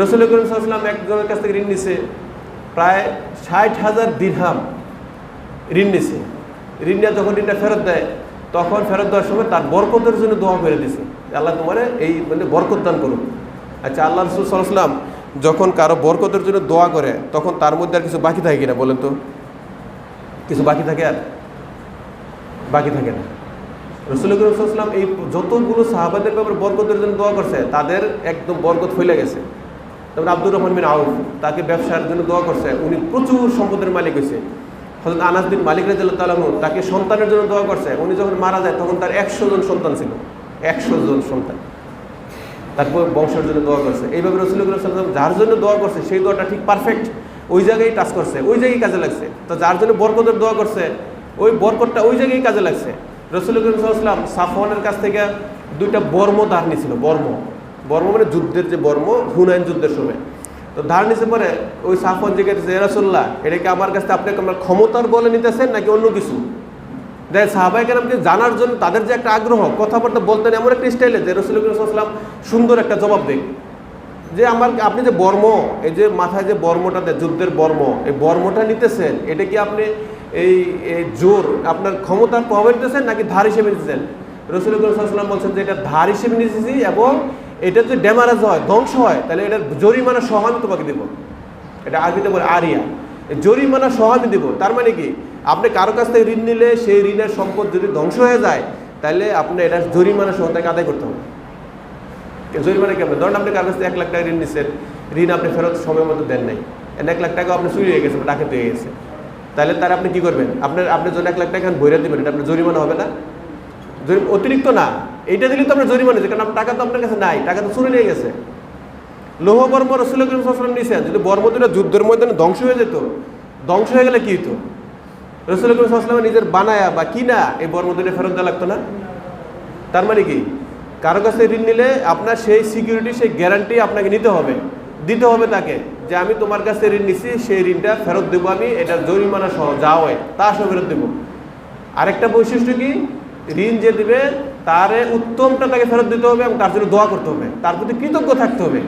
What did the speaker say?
রসুল করিম সাল্লাম একজনের কাছ থেকে ঋণ নিছে। প্রায় ষাট হাজার দিরহাম ঋণ নিছে। ঋণ নিয়ে যখন ঋণটা ফেরত দেয়, তখন ফেরত দেওয়ার সময় তার বরকতের জন্য দোয়া করে দিছে আল্লাহ তোমার এই মানে বরকত দান করুন আচ্ছা আল্লাহ রসুল সাল্লাম যখন কারও বরকতের জন্য দোয়া করে, তখন তার মধ্যে আর কিছু বাকি থাকে কিনা বলেন তো? কিছু বাকি থাকে আর? বাকি থাকে না। রসুল করিম এই যতগুলো সাহাবাদের ব্যাপারে বরকতের জন্য দোয়া করছে, তাদের একদম বরকত ফেলে গেছে। যেমন আব্দুর রহমান বিন আউফ তাকে ব্যবসার জন্য দোয়া করছে। উনি প্রচুর সম্পদের মালিক হয়েছে। হজরত আনাস বিন মালিক তালাহু তাকে সন্তানের জন্য দোয়া করছে। উনি যখন মারা যায় তখন তার একশো জন সন্তান ছিল। একশো জন সন্তান। তারপর বংশের জন্য দোয়া করছে। এইভাবে রসুল যার জন্য দোয়া করছে সেই দোয়াটা ঠিক পারফেক্ট ওই জায়গায় টাচ করছে। ওই জায়গায় কাজে লাগছে। তো যার জন্য বরকতের দোয়া করছে, ওই বরকতটা ওই জায়গায় কাজে লাগছে। রসুল করিম সাল্লাম সাফওয়ানের কাছ থেকে দুইটা বর্ম ধার নিয়েছিল, বর্ম। বর্ম মানে যুদ্ধের যে বর্ম হুনায়ন যুদ্ধের সময়। তো ধার নিচে পরে ওই সাফওয়ান যে জেরাসুল্লাহ এটা কি আমার কাছে আপনি আমার ক্ষমতার বলে নিতেছেন নাকি অন্য কিছু? দেখ সাহাবাই কেরামকে জানার জন্য তাদের যে একটা আগ্রহ, কথাবার্তা বলতেন এমন একটা স্টাইলে যে রসুল সাল্লাম সুন্দর একটা জবাব দেয় যে আমার, আপনি যে বর্ম, এই যে মাথায় যে বর্মটা দেয় যুদ্ধের বর্ম, এই বর্মটা নিতেছেন, এটা কি আপনি এই এই জোর আপনার ক্ষমতার প্রভাব নিতেছেন নাকি ধার হিসেবে নিতেছেন? রসুল সাল্লাম বলছেন যে এটা ধার হিসেবে নিতেছি এবং এটা যদি ড্যামারেজ হয়, ধ্বংস হয়, তাহলে এটার জরিমানা সহ আমি তোমাকে দেবো। এটা আরবিতে বলে আরিয়া। জরিমানা সহ আমি দেবো। তার মানে কি? আপনি কারও কাছ থেকে ঋণ নিলে সেই ঋণের সম্পদ যদি ধ্বংস হয়ে যায়, তাহলে আপনি এটা জরিমানা সহ তাকে আদায় করতে হবে। জরিমানা কেমন ধরুন আপনি কারও কাছ থেকে এক লাখ টাকা ঋণ নিচ্ছেন ঋণ আপনি ফেরত সময় মতো দেন নাই। এক লাখ টাকা আপনি চুরি হয়ে গেছে ডাকাত হয়ে গেছে। তাহলে তার আপনি কি করবেন? আপনার আপনার জন্য এক লাখ টাকা এখন বইরা দেবেন, এটা আপনার জরিমানা হবে না? অতিরিক্ত না। এইটা দিলে তো আপনার জরিমানা আছে কারণ টাকা তো আপনার কাছে নাই, টাকা তো চুরি নিয়ে গেছে। লোহ বর্ম রসুল করিম সাল্লাম নিয়েছেন যদি বর্ম দিলে যুদ্ধের ময়দানে ধ্বংস হয়ে যেত, ধ্বংস হয়ে গেলে কি হতো রসুল করিম সাল্লাম নিজের বানায়া বা কিনা এই বর্ম দিলে ফেরত দেওয়া লাগতো না? তার মানে কি? কারও কাছে ঋণ নিলে আপনার সেই সিকিউরিটি, সেই গ্যারান্টি আপনাকে নিতে হবে। দিতে হবে তাকে যে আমি তোমার কাছে ঋণ নিছি, সেই ঋণটা ফেরত দেবো আমি, এটা জরিমানা সহ যা হয় তা সহ ফেরত দেবো। আরেকটা বৈশিষ্ট্য কি? ঋণ যে দিবে, তার উত্তমটা তাকে ফেরত দিতে হবে এবং তার জন্য দোয়া করতে হবে। তার প্রতি কৃতজ্ঞ থাকতে হবে।